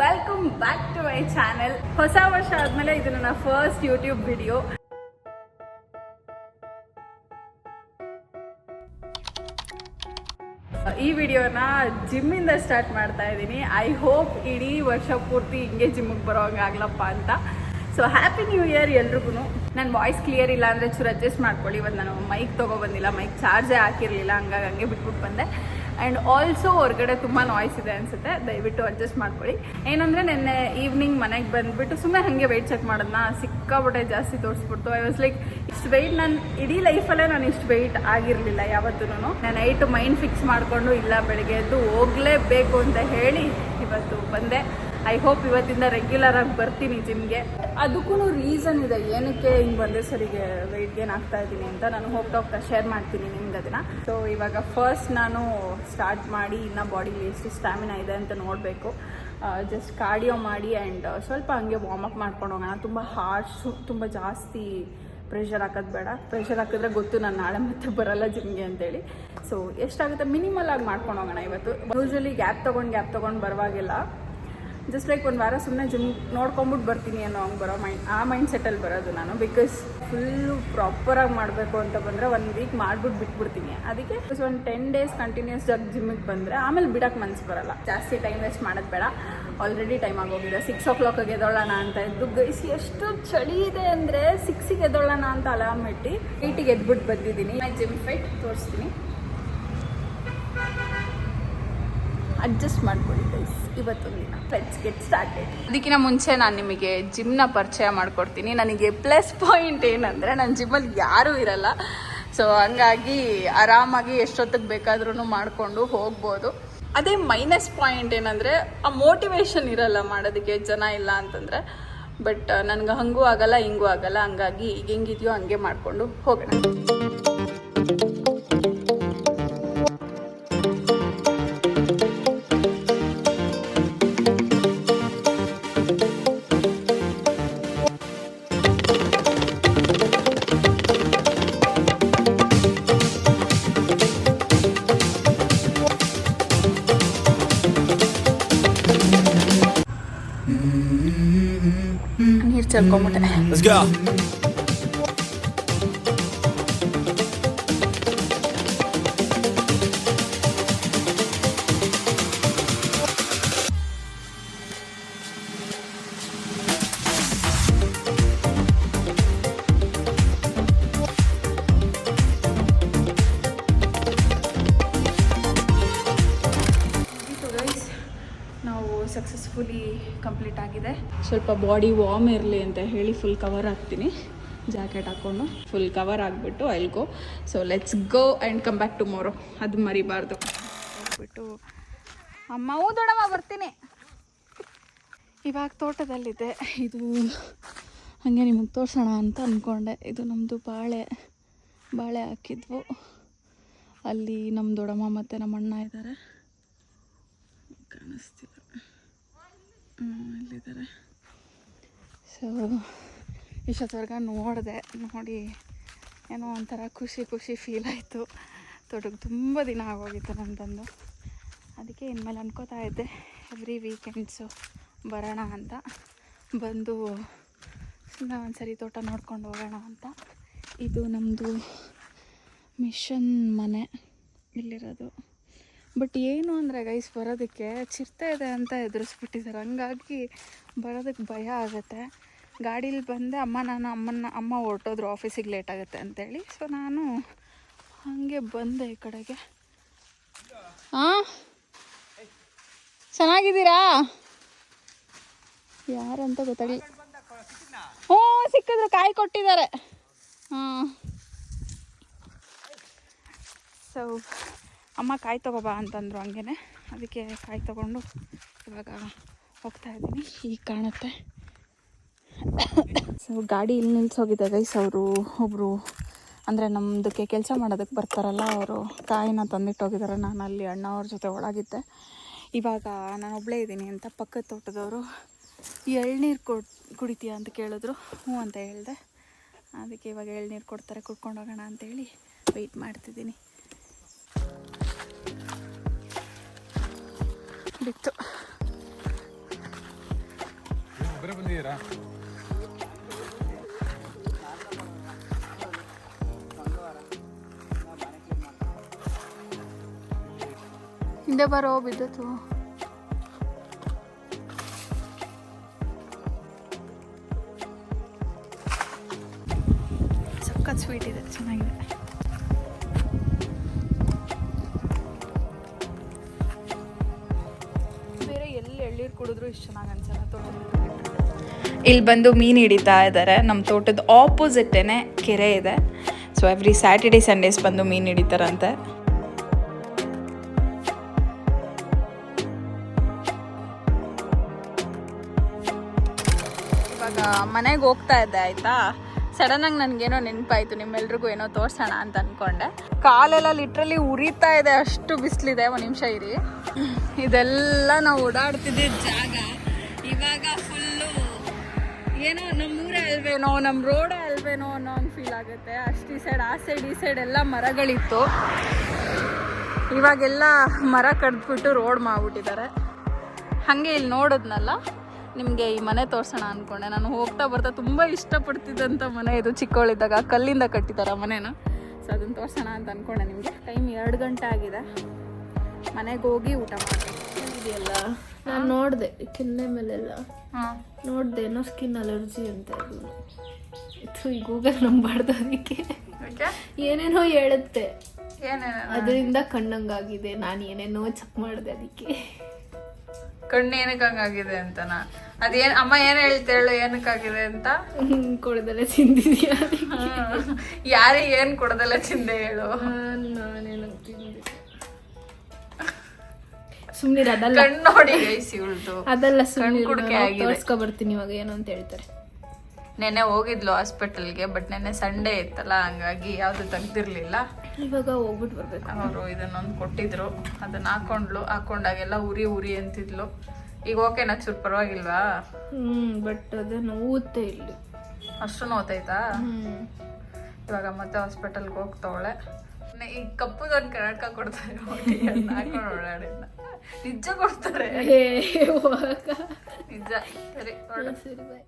Welcome back to my channel ಹೊಸ ವರ್ಷ ಆದ್ಮೇಲೆ ಇದು ನನ್ನ ಫಸ್ಟ್ ಯೂಟ್ಯೂಬ್ ವಿಡಿಯೋ ಈ ವಿಡಿಯೋನ ಜಿಮ್ಮಿಂದ ಸ್ಟಾರ್ಟ್ ಮಾಡ್ತಾ ಇದ್ದೀನಿ. ಐ ಹೋಪ್ ಇಡೀ ವರ್ಷ ಪೂರ್ತಿ ಹಿಂಗೆ ಜಿಮ್ಮಿಗೆ ಬರೋಂಗಾಗ್ಲಪ್ಪ ಅಂತ. ಸೊ ಹ್ಯಾಪಿ ನ್ಯೂ ಇಯರ್ ಎಲ್ರಿಗೂ ನನ್ನ ವಾಯ್ಸ್ ಕ್ಲಿಯರ್ ಇಲ್ಲ ಅಂದರೆ ಚೂರು ಅಡ್ಜಸ್ಟ್ ಮಾಡ್ಕೊಳ್ಳಿ. ಇವತ್ತು ನಾನು ಮೈಕ್ ತೊಗೊಬಂದಿಲ್ಲ ಮೈಕ್ ಚಾರ್ಜೇ ಹಾಕಿರಲಿಲ್ಲ, ಹಂಗಾಗಿ ಹಂಗೆ ಬಿಟ್ಬಿಟ್ಟು ಬಂದೆ. ಆ್ಯಂಡ್ ಆಲ್ಸೋ ಹೊರಗಡೆ ತುಂಬ ನಾಯ್ಸ್ ಇದೆ ಅನಿಸುತ್ತೆ. ದಯವಿಟ್ಟು ಅಡ್ಜಸ್ಟ್ ಮಾಡ್ಕೊಳ್ಳಿ. ಏನಂದರೆ ನಿನ್ನೆ ಈವ್ನಿಂಗ್ ಮನೆಗೆ ಬಂದುಬಿಟ್ಟು ಸುಮ್ಮನೆ ಹಾಗೆ ವೆಯ್ಟ್ ಚೆಕ್ ಮಾಡೋದನ್ನ ಸಿಕ್ಕಾಪಟ್ಟೆ ಜಾಸ್ತಿ ತೋರಿಸ್ಬಿಡ್ತು. ಐ ವಾಸ್ ಲೈಕ್ ಇಷ್ಟು ವೆಯ್ಟ್ ನಾನು, ಇಡೀ ಲೈಫಲ್ಲೇ ನಾನು ಇಷ್ಟು ವೆಯ್ಟ್ ಆಗಿರಲಿಲ್ಲ ಯಾವತ್ತೂ ನಾನು ನೈಟ್ ಮೈಂಡ್ ಫಿಕ್ಸ್ ಮಾಡಿಕೊಂಡು ಇಲ್ಲ ಬೆಳಗ್ಗೆ ಎದ್ದು ಹೋಗಲೇಬೇಕು ಅಂತ ಹೇಳಿ ಇವತ್ತು ಬಂದೆ. ಐ ಹೋಪ್ ಇವತ್ತಿಂದ ರೆಗ್ಯುಲರ್ ಆಗಿ ಬರ್ತೀನಿ ಜಿಮ್ಗೆ ಅದಕ್ಕೂ ರೀಸನ್ ಇದೆ. ಏನಕ್ಕೆ ಹಿಂಗೆ ಬಂದೆ ಸರಿಗೆ ವೆಯ್ಟ್ ಗೇನ್ ಆಗ್ತಾ ಇದ್ದೀನಿ ಅಂತ ನಾನು ಹೋಗ್ತಾ ಹೋಗ್ತಾ ಶೇರ್ ಮಾಡ್ತೀನಿ ನಿಮ್ಗೆ ಅದನ್ನ. ಸೊ ಇವಾಗ ಫಸ್ಟ್ ನಾನು ಸ್ಟಾರ್ಟ್ ಮಾಡಿ ಇನ್ನು ಬಾಡಿಲಿ ಎಷ್ಟು ಸ್ಟ್ಯಾಮಿನಾ ಇದೆ ಅಂತ ನೋಡಬೇಕು. ಜಸ್ಟ್ ಕಾರ್ಡಿಯೋ ಮಾಡಿ ಆ್ಯಂಡ್ ಸ್ವಲ್ಪ ಹಂಗೆ ವಾರ್ಮಪ್ ಮಾಡ್ಕೊಂಡು ಹೋಗೋಣ. ತುಂಬ ಹಾರ್ಶು ತುಂಬ ಜಾಸ್ತಿ ಪ್ರೆಷರ್ ಹಾಕೋದು ಬೇಡ. ಪ್ರೆಷರ್ ಹಾಕಿದ್ರೆ ಗೊತ್ತು ನಾನು ನಾಳೆ ಮತ್ತೆ ಬರಲ್ಲ ಜಿಮ್ಗೆ ಅಂತೇಳಿ. ಸೊ ಎಷ್ಟಾಗುತ್ತೆ? ಮಿನಿಮಲ್ ಆಗಿ ಮಾಡ್ಕೊಂಡು ಹೋಗೋಣ ಇವತ್ತು. ಯೂಶ್ವಲಿ ಗ್ಯಾಪ್ ತೊಗೊಂಡು ಗ್ಯಾಪ್ ತೊಗೊಂಡು ಬರುವಾಗಿಲ್ಲ. ಜಸ್ಟ್ ಲೈಕ್ ಒಂದು ವಾರ ಸುಮ್ಮನೆ ಜಿಮ್ ನೋಡ್ಕೊಂಬಿಟ್ಟು ಬರ್ತೀನಿ ಅನ್ನೋ ಹಂಗೆ ಬರೋ ಮೈಂಡ್ ಆ ಮೈಂಡ್ ಸೆಟ್ಟಲ್ಲಿ ಬರೋದು ನಾನು. ಬಿಕಾಸ್ ಫುಲ್ಲು ಪ್ರಾಪರಾಗಿ ಮಾಡಬೇಕು ಅಂತ ಬಂದರೆ ಒಂದು ವೀಕ್ ಮಾಡ್ಬಿಟ್ಟು ಬಿಟ್ಬಿಡ್ತೀನಿ. ಅದಕ್ಕೆ ಒಂದು ಟೆನ್ ಡೇಸ್ ಕಂಟಿನ್ಯೂಸ್ ಆಗಿ ಜಿಮ್ಮಿಗೆ ಬಂದರೆ ಆಮೇಲೆ ಬಿಡೋಕ್ಕೆ ಮನ್ಸು ಬರಲ್ಲ. ಜಾಸ್ತಿ ಟೈಮ್ ವೇಸ್ಟ್ ಮಾಡೋದು ಬೇಡ. ಆಲ್ರೆಡಿ ಟೈಮ್ ಆಗೋಗಿದೆ. ಸಿಕ್ಸ್ ಓ ಕ್ಲಾಕಿಗೆ ಎದ್ದೋಳೋಣ ಅಂತ ಇದ್ದು ಗೈಸ್ ಎಷ್ಟು ಚಳಿ ಇದೆ ಅಂದರೆ ಸಿಕ್ಸಿಗೆ ಎದ್ದೋಳೋಣ ಅಂತ ಅಲಾರ್ಮ್ ಇಟ್ಟು ಏಯ್ಟಿಗೆ ಎದ್ಬಿಟ್ಟು ಬಂದಿದ್ದೀನಿ. ಜಿಮ್ ಫೈಟ್ ತೋರಿಸ್ತೀನಿ. ಅಡ್ಜಸ್ಟ್ ಮಾಡ್ಕೊಳ್ಳಿ ಗೈಸ್ ಇವತ್ತೊಂದು ದಿನ ಲೆಟ್ಸ್ ಗೆಟ್ ಸ್ಟಾರ್ಟೆಡ್ ಅದಕ್ಕಿಂತ ಮುಂಚೆ ನಾನು ನಿಮಗೆ ಜಿಮ್ನ ಪರಿಚಯ ಮಾಡಿಕೊಡ್ತೀನಿ. ನನಗೆ ಪ್ಲಸ್ ಪಾಯಿಂಟ್ ಏನಂದರೆ ನನ್ನ ಜಿಮ್ಮಲ್ಲಿ ಯಾರೂ ಇರಲ್ಲ. ಸೊ ಹಂಗಾಗಿ ಆರಾಮಾಗಿ ಎಷ್ಟೊತ್ತಿಗೆ ಬೇಕಾದ್ರೂ ಮಾಡಿಕೊಂಡು ಹೋಗ್ಬೋದು. ಅದೇ ಮೈನಸ್ ಪಾಯಿಂಟ್ ಏನಂದರೆ ಆ ಮೋಟಿವೇಶನ್ ಇರಲ್ಲ ಮಾಡೋದಕ್ಕೆ ಜನ ಇಲ್ಲ ಅಂತಂದರೆ. ಬಟ್ ನನಗೆ ಹಂಗೂ ಆಗಲ್ಲ, ಹಿಂಗೂ ಆಗಲ್ಲ. ಹಂಗಾಗಿ ಈಗ ಹೆಂಗಿದೆಯೋ ಹಂಗೆ ಮಾಡಿಕೊಂಡು ಹೋಗೋಣ. Let's go. ಕಂಪ್ಲೀಟ್ ಆಗಿದೆ. ಸ್ವಲ್ಪ ಬಾಡಿ ವಾರ್ಮ್ ಇರಲಿ ಅಂತ ಹೇಳಿ ಫುಲ್ ಕವರ್ ಹಾಕ್ತೀನಿ. ಜಾಕೆಟ್ ಹಾಕ್ಕೊಂಡು ಫುಲ್ ಕವರ್ ಆಗಿಬಿಟ್ಟು I'll go so let's go and come back tomorrow ಅದು ಮರಿಬಾರ್ದು. ಹೋಗ್ಬಿಟ್ಟು ಅಮ್ಮ ಹೂ ದೊಡಮ್ಮ ಬರ್ತೀನಿ. ಇವಾಗ ತೋಟದಲ್ಲಿದೆ. ಇದು ಹಾಗೆ ನಿಮಗೆ ತೋರಿಸೋಣ ಅಂತ ಅಂದ್ಕೊಂಡೆ ಇದು ನಮ್ಮದು ಬಾಳೆ ಬಾಳೆ ಹಾಕಿದ್ವು. ಅಲ್ಲಿ ನಮ್ಮ ದೊಡ್ಡಮ್ಮ ಮತ್ತು ನಮ್ಮ ಅಣ್ಣ ಇದ್ದಾರೆ ಕಾಣಿಸ್ತಿಲ್ಲ ಇಲ್ಲಿದ್ದಾರೆ. ಸೊ ಇಷ್ಟೊತ್ತವರೆಗೆ ನೋಡಿದೆ, ನೋಡಿ ಏನೋ ಒಂಥರ ಖುಷಿ ಖುಷಿ ಫೀಲ್ ಆಯಿತು. ತೋಟಕ್ಕೆ ತುಂಬ ದಿನ ಆಗೋಗಿತ್ತು ನಾನು ಬಂದು ಅದಕ್ಕೆ ಇನ್ಮೇಲೆ ಅನ್ಕೋತಾ ಇದ್ದೆ ಎವ್ರಿ ವೀಕೆಂಡ್ಸು ಬರೋಣ ಅಂತ. ಬಂದು ಸುಮ್ಮನೆ ಒಂದ್ಸರಿ ತೋಟ ನೋಡ್ಕೊಂಡು ಹೋಗೋಣ ಅಂತ. ಇದು ನಮ್ಮದು ಮಿಷನ್ ಮನೆ, ಇಲ್ಲಿರೋದು. ಬಟ್ ಏನು ಅಂದರೆ ಗೈಸ್ ಬರೋದಕ್ಕೆ ಚಿರತೆ ಇದೆ ಅಂತ ಎದುರಿಸ್ಬಿಟ್ಟಿದ್ದಾರೆ. ಹಂಗಾಗಿ ಬರೋದಕ್ಕೆ ಭಯ ಆಗುತ್ತೆ. ಗಾಡೀಲಿ ಬಂದೆ, ಅಮ್ಮ, ನಾನು ಅಮ್ಮನ ಅಮ್ಮ ಹೊರಟೋದ್ರು ಆಫೀಸಿಗೆ ಲೇಟ್ ಆಗುತ್ತೆ ಅಂತೇಳಿ. ಸೊ ನಾನು ಹಾಗೆ ಬಂದೆ ಈ ಕಡೆಗೆ. ಹಾಂ ಚೆನ್ನಾಗಿದ್ದೀರಾ? ಯಾರಂತ ಗೊತ್ತಾಗಿ ಹ್ಞೂ ಸಿಕ್ಕಿದ್ರು ಕಾಯಿ ಕೊಟ್ಟಿದ್ದಾರೆ. ಹಾಂ ಸೊ ಅಮ್ಮ ಕಾಯಿ ತಗೋಬಾ ಅಂತಂದರು ಹಂಗೆ ಅದಕ್ಕೆ ಕಾಯಿ ತೊಗೊಂಡು ಇವಾಗ ಹೋಗ್ತಾ ಇದ್ದೀನಿ. ಈಗ ಕಾಣುತ್ತೆ. ಸೊ ಗಾಡಿ ಇಲ್ಲಿ ನಿಲ್ಸೋಗಿದೆ ಗೈಸ್ ಅವರು ಒಬ್ಬರು ಅಂದರೆ ನಮ್ಮದಕ್ಕೆ ಕೆಲಸ ಮಾಡೋದಕ್ಕೆ ಬರ್ತಾರಲ್ಲ, ಅವರು ಕಾಯಿನ ತಂದಿಟ್ಟೋಗಿದ್ದಾರೆ. ನಾನು ಅಲ್ಲಿ ಅಣ್ಣವ್ರ ಜೊತೆ ಒಳಗಿದ್ದೆ. ಇವಾಗ ನಾನು ಒಬ್ಬಳೇ ಇದ್ದೀನಿ ಅಂತ ಪಕ್ಕದ ತೋಟದವರು ಎಳ್ನೀರು ಕೊಡ್, ಕುಡಿತೀಯ ಅಂತ ಕೇಳಿದ್ರು. ಹ್ಞೂ ಅಂತ ಹೇಳಿದೆ. ಅದಕ್ಕೆ ಇವಾಗ ಎಳ್ನೀರು ಕೊಡ್ತಾರೆ, ಕುಡ್ಕೊಂಡು ಹೋಗೋಣ ಅಂತೇಳಿ ವೆಯ್ಟ್ ಮಾಡ್ತಿದ್ದೀನಿ. ಬಿತ್ತು ಬಂದಿದ್ದೀರಾ? ಹಿಂದೆ ಬರೋ ಬಿದ್ದತು ಸಖತ್ ಸ್ವೀಟ್ ಇದೆ ಚೆನ್ನಾಗಿದೆ. ಎಳ್ಳೀರು ಕುಡಿದ್ರು ಇಷ್ಟು ಚೆನ್ನಾಗಿ ಅನ್ಸಲ್ಲ ಇಲ್ಲಿ ಬಂದು ಮೀನು ಹಿಡಿತಾ ಇದ್ದಾರೆ ನಮ್ಮ ತೋಟದ ಆಪೋಸಿಟ್ಟೇನೆ ಕೆರೆ ಇದೆ. ಸೊ ಎವ್ರಿ ಸ್ಯಾಟರ್ಡೆ ಸಂಡೇಸ್ ಬಂದು ಮೀನು ಹಿಡಿತಾರಂತೆ. ಇವಾಗ ಮನೆಗೆ ಹೋಗ್ತಾ ಇದ್ದೆ, ಆಯ್ತಾ? ಸಡನ್ ಆಗಿ ನನ್ಗೇನೋ ನೆನಪಾಯ್ತು ನಿಮ್ಮೆಲ್ರಿಗೂ ಏನೋ ತೋರ್ಸೋಣ ಅಂತ ಅನ್ಕೊಂಡೆ. ಕಾಲೆಲ್ಲ ಲಿಟ್ರಲಿ ಉರಿತಾ ಇದೆ ಅಷ್ಟು ಬಿಸಿಲಿದೆ ಒಂದು ನಿಮಿಷ ಇರಿ. ಇದೆಲ್ಲ ನಾವು ಓಡಾಡ್ತಿದ್ದ ಜಾಗ ಇವಾಗ ಫುಲ್ಲು ಏನೋ ನಮ್ಮೂರೇ ಅಲ್ವೇನೋ ನಮ್ಮ ರೋಡೇ ಅಲ್ವೇನೋ ಅನ್ನೋ ಒಂದು ಫೀಲ್ ಆಗುತ್ತೆ. ಅಷ್ಟು ಈ ಸೈಡ್ ಆ ಸೈಡ್ ಈ ಸೈಡ್ ಎಲ್ಲ ಮರಗಳಿತ್ತು. ಇವಾಗೆಲ್ಲ ಮರ ಕಡ್ದ್ಬಿಟ್ಟು ರೋಡ್ ಮಾಡ್ಬಿಟ್ಟಿದ್ದಾರೆ. ಹಾಗೆ ಇಲ್ಲಿ ನೋಡಿದ್ನಲ್ಲ? ನಿಮಗೆ ಈ ಮನೆ ತೋರಿಸೋಣ ಅಂದ್ಕೊಂಡೆ ನಾನು ಹೋಗ್ತಾ ಬರ್ತಾ ತುಂಬ ಇಷ್ಟಪಡ್ತಿದ್ದಂಥ ಮನೆ ಇದು ಚಿಕ್ಕವಳಿದ್ದಾಗ ಕಲ್ಲಿಂದ ಕಟ್ಟಿದ್ದಾರೆ ಮನೇನ. ಸೊ ಅದನ್ನು ತೋರ್ಸೋಣ ಅಂತ ಅಂದ್ಕೊಂಡೆ ನಿಮಗೆ. ಟೈಮ್ ಎರಡು ಗಂಟೆ ಆಗಿದೆ. ಮನೆಗೆ ಹೋಗಿ ಊಟ ಮಾಡಿದೆಯಲ್ಲ ಇದೆಯಲ್ಲ? ನಾನು ನೋಡಿದೆ ಕೆನ್ನೆ ಮೇಲೆಲ್ಲ. ಹಾಂ. ನೋಡಿದೆ ಏನೋ ಸ್ಕಿನ್ ಅಲರ್ಜಿ ಅಂತ ಇದು. ಈ ಗೂಗಲ್ ನಂಬಾರ್ದು ಅದಕ್ಕೆ ಏನೇನೋ ಹೇಳುತ್ತೆ. ಅದರಿಂದ ಕಣ್ಣಂಗಾಗಿದೆ. ನಾನು ಏನೇನೋ ಚೆಕ್ ಮಾಡಿದೆ ಅದಕ್ಕೆ. ಕಣ್ಣು ಏನಕ್ಕೆ ಹಂಗಾಗಿದೆ ಅಂತನಾ ಅದೇನ್ ಅಮ್ಮ ಏನ್ ಹೇಳ್ತೇಳು ಏನಕ್ಕಾಗಿದೆ ಅಂತ? ಕೊಡದಲ್ಲೇ ತಿಂದಿದ್ಯಾ? ಯಾರಿಗೆ ಏನ್ ಕೊಡದಲ್ಲ ತಿಂದೆ ಹೇಳು. ನಾನೇನು ತಿಂದೆ ಸುಮ್ಮನೆ ಅದಲ್ಲ. ಕಣ್ಣು ನೋಡಿ ಗೈಸ್ ಅದಲ್ಲ ಸುಮ್ಮನೆ ಆಗಿದೆ. ತೋರ್ಸ್ಕೊ ಬರ್ತೀನಿ ಇವಾಗ ಏನು ಅಂತ ಹೇಳ್ತಾರೆ. ನೆನ್ನೆ ಹೋಗಿದ್ಲು ಹಾಸ್ಪಿಟಲ್ಗೆ ಬಟ್ ನೆನ್ನೆ ಸಂಡೇ ಇತ್ತಲ್ಲ ಹಂಗಾಗಿ ಯಾವುದು ತೆಗ್ದಿರ್ಲಿಲ್ಲ. ಇವಾಗ ಹೋಗ್ಬಿಟ್ಟು ಬರ್ಬೇಕು. ಅವರು ಇದನ್ನೊಂದು ಕೊಟ್ಟಿದ್ರು. ಅದನ್ನ ಹಾಕೊಂಡ್ಲು. ಹಾಕೊಂಡಾಗೆಲ್ಲ ಉರಿ ಉರಿ ಅಂತಿದ್ಲು. ಈಗ ಓಕೆನಾ ಚೂರು ಪರವಾಗಿಲ್ವಾ? ಹ್ಮ್ ಬಟ್ ಅದು ನೋವುತ್ತೆ ಇಲ್ಲಿ ಅಷ್ಟು ನೋತೈತಾ ಹ್ಮ್. ಇವಾಗ ಮತ್ತೆ ಹಾಸ್ಪಿಟಲ್ಗೆ ಹೋಗ್ತಾವಳೆ ಈ ಕಪ್ಪುದೊಂದು ಕನ್ನಡಕ ಕೊಡ್ತಾರೆ. ಹಾಕೊಂಡು ಓಡಾಡಿದ್ನ ನಿಜ ಕೊಡ್ತಾರೆ. ನಿಜ. ಸರಿ. ಸರಿ ಬಾಯ್